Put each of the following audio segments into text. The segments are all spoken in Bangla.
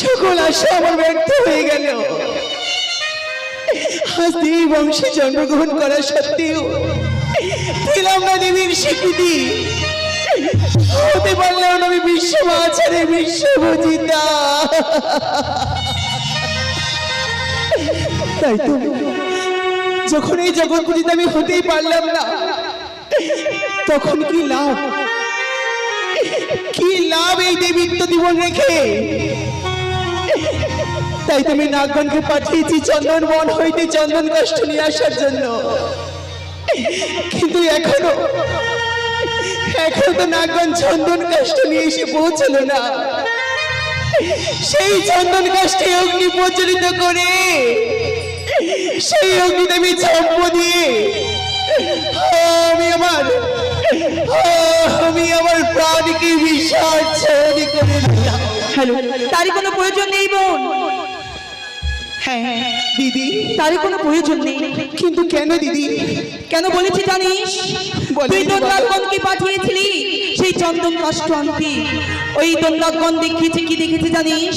সকল আশা আমার ব্যর্থ হয়ে গেল। আজ বংশে জন্মগ্রহণ করা সত্ত্বেও দিলাম না দেবীর স্বীকৃতি। হতে পারলেও আমি বিশ্ব মাছারে বিশ্বভূজিতা তাই তো, যখন এই জগৎ পূজিত আমি হতেই পারলাম না, তখন কি লাভ? কি লাভ এই দেবীত্ব জীবন রেখে? তাই তুমি নাগগণকে পাঠিয়েছি চন্দন বন হইতে চন্দন কষ্ট নিয়ে আসার জন্য। কিন্তু এখনও এখনও তো নাগগণ চন্দন কষ্ট নিয়ে এসে পৌঁছলো না। সেই চন্দন কাষ্টে অগ্নি প্রচলিত করে, সেই অগ্নিতে আমি চম্প দিয়ে, আমি আমার আমি আমার প্রাণীকে বিসর্জন করে দিলাম। তারই কোনো প্রয়োজন নেই বোন। হ্যাঁ দিদি তারই কোনো প্রয়োজন নেই। কিন্তু কেন দিদি? কেন বলেছি জানিস? তুই দন্দাগণকে পাঠিয়েছিলি সেই চন্দন কষ্ট আনতে ওই দন্দাগণ দেখিয়েছে কি দেখেছে জানিস?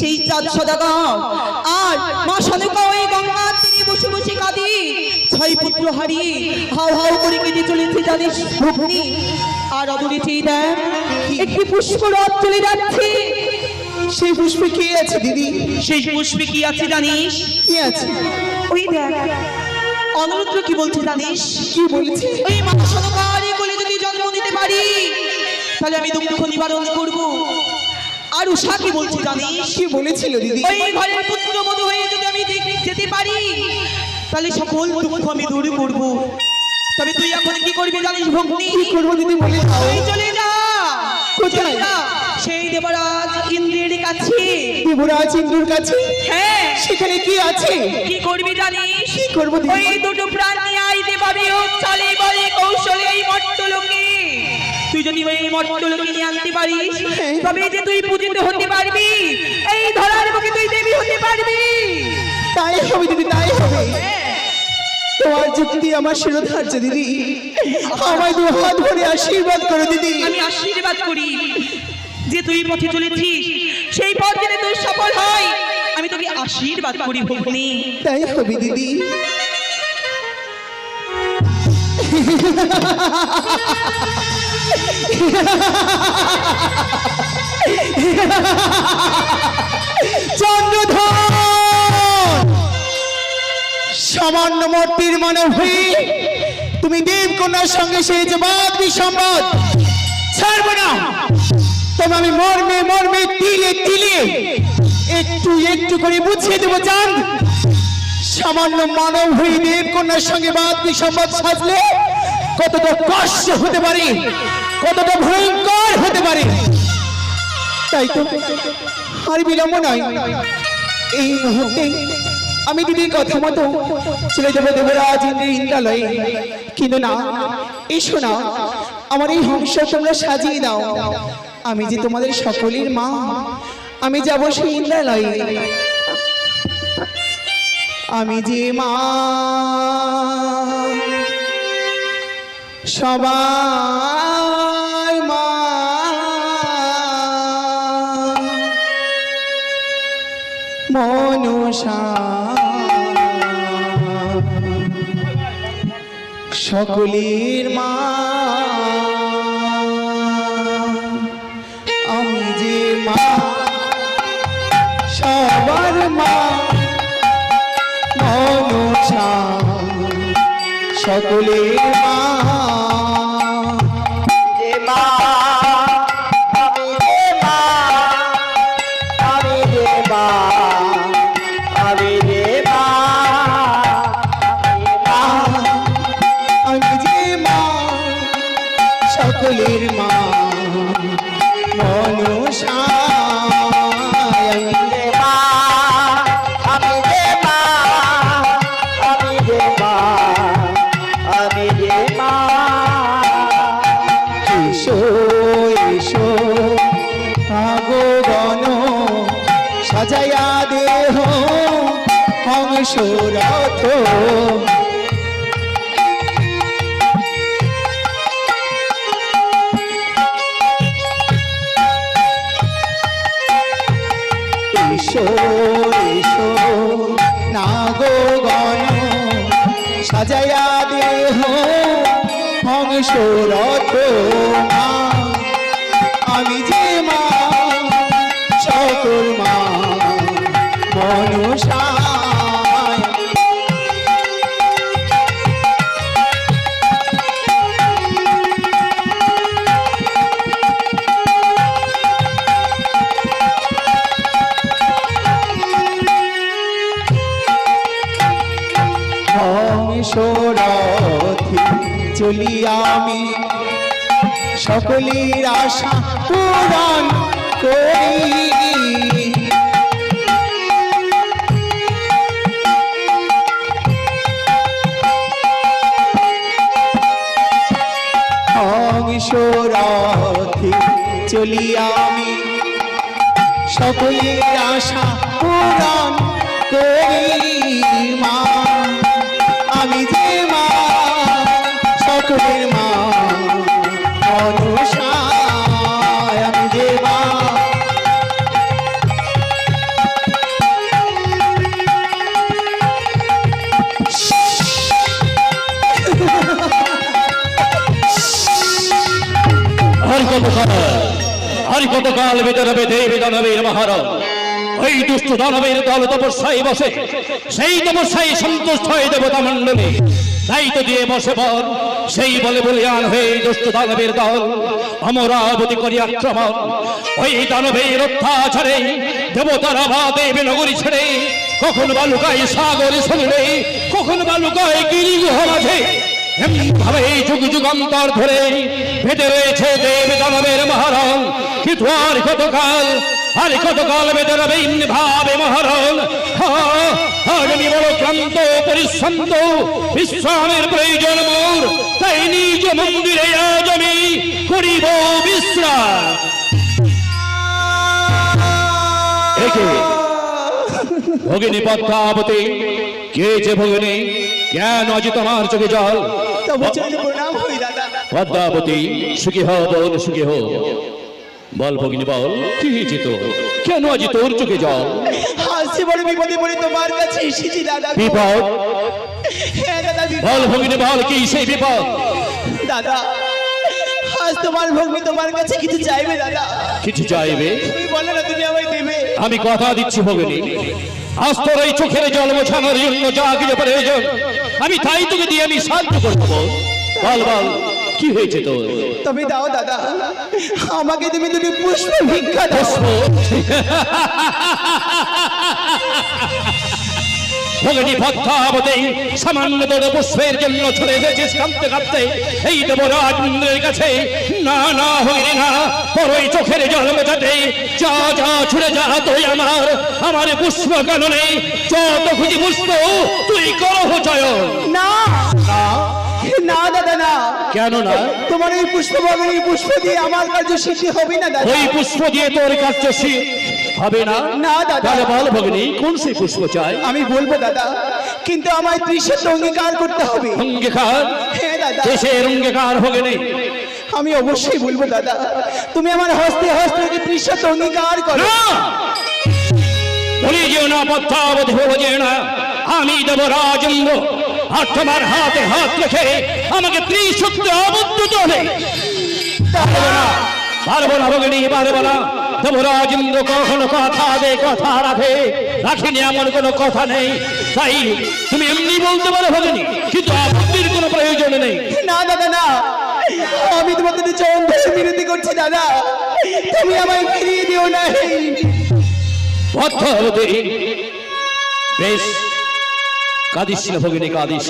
সেই চাঁদ সদাগর। আর মা সনকা ওই গঙ্গা তিনি বসে বসে কাঁদি। ছয় পুত্র হারিয়ে হাও হাও করে কেটে চলেছে জানিস ভগ্নি আর চেয়ে দেখ একটি পুষ্প রথ চলে যাচ্ছে। সেই পুষ্পে কে আছে দিদি? সেই পুষ্পে কি আছে জানিস? কি আছে? ওই দেখ অনুরুদ্র কি বলছে জানিস? কি বলেছে? ওই মা সরকারি কোলে যদি জন্ম নিতে পারি তাহলে আমি দুঃখ নিবারণ করব। আর উষা কি বলছে জানিস? কি বলেছিল দিদি? ওই ঘরের পুত্র বধূ হয়ে যদি আমি যেতে পারি তাহলে সকল দুঃখ আমি দূর করব। তবে তুই এখন কি করবি জানিস ভগ্নি? কি করব দিদি বলে চলে যা। কোথায়? সেই দেবরাজ ইন্দ্রের কাছে। দেবরাজ ইন্দুর কাছে? হ্যাঁ। সেখানে কি আছে? কি করবি জানিস? কি করব? ওই দুটো প্রাণ নিয়ে আইতে পাবি হোক চালে বলে কৌশলে এই মট্টলোকে। তুই যদি ওই মট্টলোকে নিয়ে আনতে পারিস হ্যাঁ। তবে যে তুই পূজিত হতে পারবি এই ধরার বুকে তুই দেবী হতে পারবি। তাই হবে দিদি তাই হবে। হ্যাঁ। তোমার যুক্তি আমার শিরোধার্য দিদি। আমায় দু হাত ধরে আশীর্বাদ করো দিদি। আমি আশীর্বাদ করি যে তুই পথে চলেছিস সেই পথ যেন তোর সফল হয়। আমি তোকে আশীর্বাদ করি ভগ্নি। তাই হবে দিদি। চন্দ্রধর! সামান্য মূর্তির মানব হয়ে তুমি দেবকন্যার সঙ্গে সেই যে বাদ বিসম্বাদ ছাড়বো না। তবে আমি মর্মে মর্মে তিলে তিলে একটু একটু করে বুঝিয়ে দেবো চান সামান্য মানব হয়ে দেবকন্যার সঙ্গে বাদ বিসম্বাদ সাজলে কতটা কষ্ট হতে পারে, কতটা ভয়ঙ্কর হতে পারে। তাই তো আর বিলম্ব নয়। এই মুহূর্তে আমি দিদি কথা মতো চলে যাব ইন্দ্রের ইন্দ্রালয়ে। কিন্তু না, এসো না, আমার এই হংস তোমরা সাজিয়ে দাও। আমি যে তোমাদের সকলের মা, আমি যাব সেই ইন্দ্রালয়ে। আমি যে মা সবাই মনুষা। সকলের মা। যে মা সবার মা। মনুষা সকলের মা। এসো এসো। আগো গণ সাজাইয়া দেহ হংস রথ এসো। না গো গণ সাজায়া দেহ মা আমি যে মা সকল মা মনুষায় হংসরথে চলি আমি সকলের আশা পূরণ করি। হংসরথে চলি সকলের আশা পূরণ করি। মা আর কতকাল রবে দেব দানবের মহারণ ওই দুষ্ট দানবের দল তপস্যায় বসে, সেই তপস্যায় সন্তুষ্ট হয়ে দেবতা মণ্ডলী। দায়িত্ব দিয়ে বসে বল, সেই বলে বলিয়ান হয়ে দুষ্ট দানবের দল, অমরাবতী করি আক্রমণ। ওই দানবের অত্যাচারে দেবতারা দেবী নগরী ছেড়ে, কখন বালুকায় সাগরে সঙ্গে, কখন বালুকায় গিরিগুহ মাঝে এমনিভাবে যুগ যুগান্তর ধরে ভেদে রয়েছে দেব দানবের মহারণ। কিন্তু আর কতকাল আর কতকাল বেঁধে রবে ভাবে মহারণ। আমি বড় ক্লান্ত, পরিশ্রান্ত, বিশ্রামের প্রয়োজন মোর। ভগিনী পদ্মাবতী কে যে ভগিনী কেন আজ তোমার চোখে জল? পদ্মাবতী সুখী হও বল সুখী হও। বল ভগিনী বল কি হয়েছে তোর? কেন আজ তোর চোখে জল? হাসি বড় বিপদে পড়ে তোমার কাছে এসেছি দাদা। বিপদ? হ্যাঁ বল ভগিনী বল কি সেই বিপদ? দাদা তোমার ভগ্নি তোমার কাছে কিছু চাইবে দাদা? কিছু চাইবে? তুমি বলো না তুমি আমায় দেবে। আমি কথা দিচ্ছি ভগিনী। আজ তোর এই চোখের জল মোছানোর জন্য যা কিছু প্রয়োজন। আমি তাই তোকে দিয়ে আমি শান্ত করব বল বল কি হয়েছে তোর? তুমি দাও দাদা। আমাকে তুমি দুটি পুষ্প ভিক্ষা দাও। ভগনী পদ্মাবতী সামান্য পুষ্পের জন্য চলে এসেছিস কাঁদতে কাঁদতে। এই দেবরাজ মন্দিরের কাছে। না না হইরে না পরই চোখের জল মেটাতে। যা যা ছুড়ে যা তুই আমার আমার পুষ্প কাননে। যত খুঁজি পুষ্প তুই করো চয়ন না। না। দাদা না। কেন না? তোমার এই পুষ্প ভগনী পুষ্প দিয়ে আমার কার্য সিদ্ধি হবে না দাদা। ওই পুষ্প দিয়ে তোর কার্য হবে না? না, দাদা। তাহলে বল ভগনী কোন সেই পুষ্প চাই? আমি বলব দাদা কিন্তু আমায় ত্রিশের অঙ্গীকার করতে হবে। অঙ্গীকার? হ্যাঁ দাদা। দেশের অঙ্গীকার ভগনী। আমি অবশ্যই বলব দাদা তুমি আমার হস্তে হস্তে ত্রিশের অঙ্গীকার করো। না! বলি যেও না পদ্মাবধি যে না। আমি দেব রাজেন্দ্র আর তোমার হাতে হাত রেখে আমাকে ত্রিশক্ত আবদ্ধ চলে পারব না পারব না ভগিনী পারব না। দেব রাজেন্দ্র কখনো কথা দে কথা রাখে। রাখিনি এমন কোনো কথা নেই। তাই তুমি এমনি বলতে পারো ভগিনী কিন্তু আপত্তির কোনো প্রয়োজন নেই। না দাদা না আমি তোমাকে চরণ ধরে বিরতি করছি দাদা তুমি আমায় ফিরিয়ে দিও না বেশ। কাঁদিস না ভগিনী কাঁদিস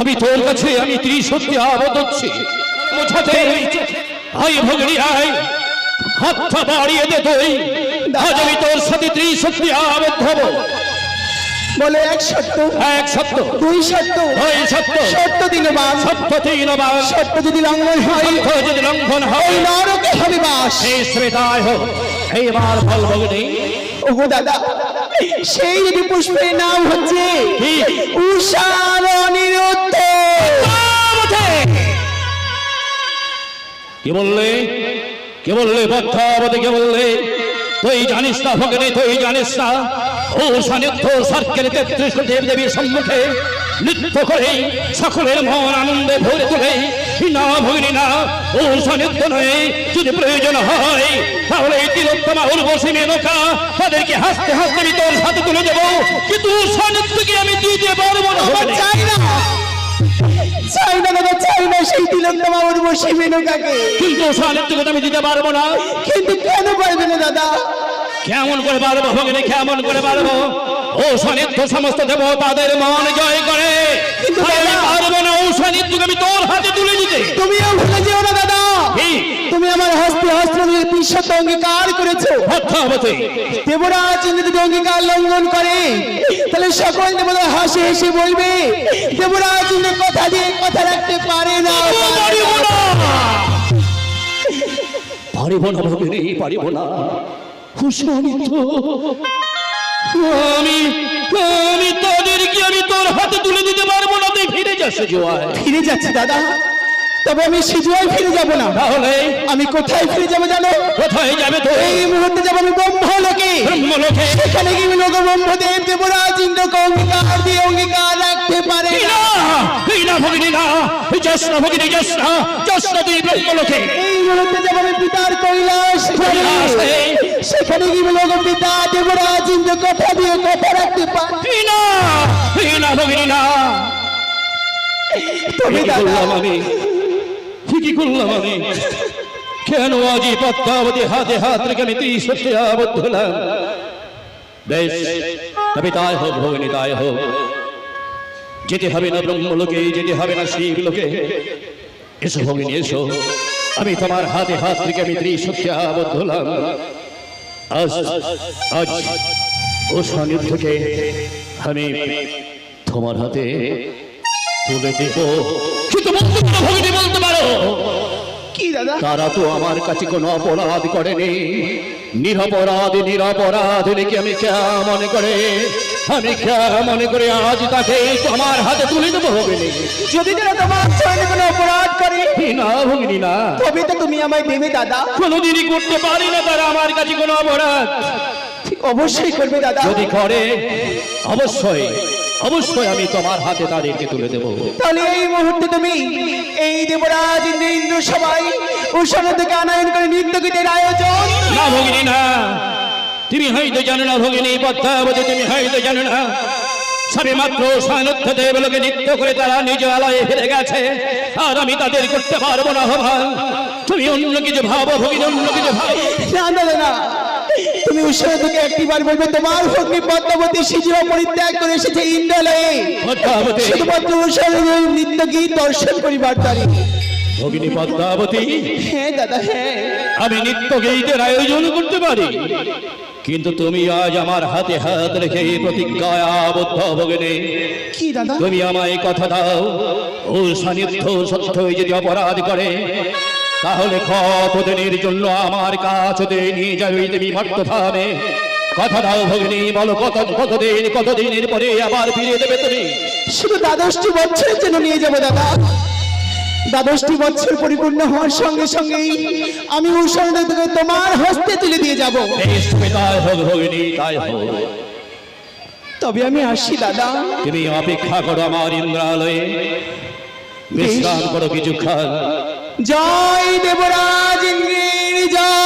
আমি তোর কাছে আমি ত্রিশক্তি আবদ্ধ হচ্ছি। মোছাতে ভগিনী আয়। হাতটা বাড়িয়ে দে তুই। আজ আমি তোর সাথে ত্রিশক্তি আবদ্ধ হব। বলে এক সত্য। এক সত্য। দুই সত্য। দুই সত্য। সত্য দিনবাস সত্য তিন বার সত্য যদি লঙ্ঘন হয় সত্য যদি লঙ্ঘন হয়। নরকে হবে বাস সেই শ্রেতায় হোক। এইবার ফল ভগিনী। ওগো দাদা। সেই দেবী পুষ্পের নাম হচ্ছে? উষার অনিরুদ্ধ কি বললে? কে বললে পদ্মাবতী কে বললে? তুই জানিস না ভগনে, তুই জানিস না। ও সান্নিধ্য সার্কেল তেত্রিশ দেব দেবীর সম্মুখে নৃত্য করে সকলের মন আনন্দে ভরে তোলে। না ভগিনী না ও সান্নিধ্য নয়। যদি প্রয়োজন হয় তাহলে এই তিলোত্তমা উর্বশী মেনকা তাদেরকে হাসতে হাসতে আমি তোর হাতে তুলে দেবো। কিন্তু সান্নিধ্যকে আমি দিতে পারব না। চাই না। চাই না দাদা চাই না সেই তিলোত্তমা উর্বশী মেনকাকে কিন্তু আমি দিতে পারব না। কিন্তু কেন পারবে না দাদা? কেমন করে পারব ভগিনী কেমন করে পারব? ও সান্নিধ্য সমস্ত দেব তাদের মন জয় করে। পারব না ও সান্নিধ্যকে আমি তোর হাতে তুলে দিতে। তুমিও ভুলে যেও না দাদা। তুমি আমার হস্তে হস্ত দিয়ে তিনশত অঙ্গীকার করেছ। দেবরাজ যদি অঙ্গীকার লঙ্ঘন করে। তাহলে সকল দেবতা হাসি হেসে বলবে দেবরাজ কথা দিয়ে কথা রাখতে পারে না পারে পারিব না। পারিব না হুসানিত আমি আমি তাদেরকে আমি তোর হাতে তুলে দিতে পারব না তুই ফিরে যাস জোয়ায়। ফিরে যাচ্ছি দাদা। তবে আমি সিজুয়ায় ফিরে যাব না। তাহলে? আমি কোথায় ফিরে যাব জানো? কোথায় যাবে তো এই মুহূর্তে যাব আমি ব্রহ্মলোকে। ব্রহ্মলোকে। সেখানে গিয়ে লোক ব্রহ্মদেব দেবরাজ ইন্দ্র অঙ্গীকার দিয়ে অঙ্গীকার ভগিনী না যাস না ভগিনী যাস না যাস না তুই ব্রহ্মলোকে। এই মুহূর্তে যাব আমি পিতার কৈলাস সেখানে কৈলাসে। সেখানে গিয়ে লোক পিতা দেবরাজ ইন্দ্র কথা দিয়ে কথা রাখতে পারে এই না এই না। ভগিনী না তবে করলাম আমি কি করলাম আমি। কেন আজ এই পদ্মাবতী হাতে হাত রেখে আমি ত্রিশ হচ্ছে আবদ্ধ হলাম? বেশ তবে তাই হোক ভগিনী তাই হোক। যেতে হবে না ব্রহ্মলোকে, যেতে হবে না শিবলোকে এসো ভগিনী, এসো। আমি তোমার হাতে হাত থেকে আমি ত্রিশক্তি আবদ্ধ হলাম। আজ ও সান্নিধ্যকে আমি তোমার হাতে তুলে দেব। কিন্তু বলতে পারো। দাদা। তারা তো আমার কাছে কোনো অপরাধ করেনি। নিরপরাধ নিরপরাধ নাকি আমি কেমন করে? আমি কেমন করে আজ তাকে তোমার হাতে তুলে দেবো ভগিনী? যদি তারা তোমার সঙ্গে কোনো অপরাধ করে। না ভগিনী না। তবে তো তুমি আমায় দেবে দাদা। কোনোদিনই করতে পারি না তারা আমার কাছে কোনো অপরাধ। অবশ্যই করবে দাদা। যদি করে অবশ্যই। অবশ্যই আমি তোমার হাতে তাদেরকে তুলে দেবো। তাহলে এই মুহূর্তে তুমি এই দেবরাজ ইন্দ্র সবাই উষণ থেকে আনায়ন করে নৃত্য গীতের আয়োজন। না ভগিনী না। তুমি হয়তো জানো না ভগিনী পদ্মাবতী তুমি হয়তো জানো না। সবে মাত্র সানুদ্ধ দেবলোকে নৃত্য করে তারা নিজ আলয়ে ফিরে গেছে। আর আমি তাদের করতে পারব না হবান তুমি অন্য কিছু ভাবো ভগিনী অন্য কিছু ভাবো। না না। তুমি থেকে একটিবার বলবে তোমার ভগ্নী পদ্মাবতী শিশুর পরিত্যাগ করে এসেছে ইন্দ্রালয়ে শুধুমাত্র উষণ নৃত্য গীত দর্শন করিবার তারি ভগিনী পদ্মাবতী। হ্যাঁ দাদা হ্যাঁ আমি নিত্য গীতের আয়োজন করতে পারি। কিন্তু তুমি আজ আমার হাতে হাত রেখে প্রতিজ্ঞায় আবদ্ধ ভগিনী। কি দাদা? তুমি আমায় কথা দাও। ও সান্নিধ্য সত্যই যদি অপরাধ করে তাহলে কতদিনের জন্য আমার কাছ নিয়ে যাবে তুমি মর্তধামে কথা দাও ভগিনী বলো কত কতদিন কতদিনের পরে আবার ফিরে দেবে তুমি? শুধু দ্বাদশটি বছরের জন্য নিয়ে যাব দাদা। দ্বাদশটি বছর পরিপূর্ণ হওয়ার সঙ্গে সঙ্গেই আমি উষণ তোমার হস্তে তুলে দিয়ে যাব। তবে আমি আসি দাদা। তুমি অপেক্ষা করো আমার ইন্দ্রালয়ে। বিশ্রাম করো কিছুক্ষণ। জয় দেবরাজ ইন্দ্রের জয়।